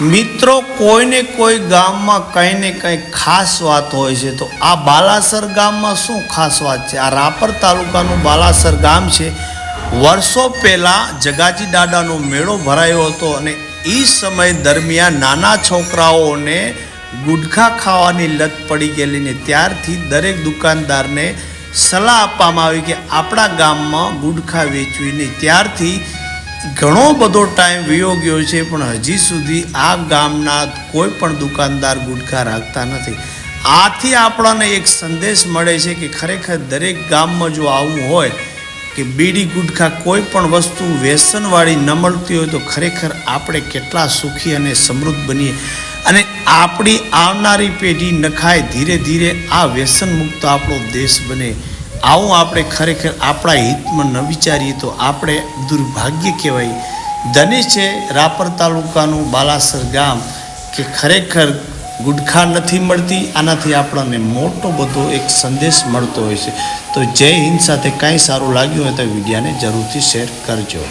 મિત્રો, કોઈને કોઈ ગામમાં કંઈ ને કંઈ ખાસ વાત હોય છે, તો આ બાલાસર ગામમાં શું ખાસ વાત છે? આ રાપર તાલુકાનું બાલાસર ગામ છે. વર્ષો પહેલાં જગાજી દાદાનો મેળો ભરાયો હતો અને એ સમય દરમિયાન નાના છોકરાઓને ગુટખા ખાવાની લત પડી ગયેલી ને ત્યારથી દરેક દુકાનદારને સલાહ આપવામાં આવી કે આપણા ગામમાં ગુટખા વેચવીને ત્યારથી ઘણો બધો ટાઈમ વિયો ગયો છે, પણ હજી સુધી આ ગામના કોઈ પણ દુકાનદાર ગુટખા રાખતા નથી. આથી આપણને એક સંદેશ મળે છે કે ખરેખર દરેક ગામમાં જો આવું હોય કે બીડી ગુટખા કોઈ પણ વસ્તુ વ્યસનવાળી ન મળતી હોય તો ખરેખર આપણે કેટલા સુખી અને સમૃદ્ધ બનીએ. અને આપણી આવનારી પેઢી નખાય ધીરે ધીરે આ વ્યસન મુક્ત આપણો દેશ બને. આવું આપણે ખરેખર આપણા હિતમાં ન વિચારીએ તો આપણે દુર્ભાગ્ય કહેવાય. ધની છે રાપર તાલુકાનું બાલાસર ગામ કે ખરેખર ગુટખા નથી મળતી, આનાથી આપણને મોટો બધો એક સંદેશ મળતો હોય છે. તો જય હિન્દ સાથે કાંઈ સારું લાગ્યું હોય તો વિડીયાને જરૂરથી શેર કરજો.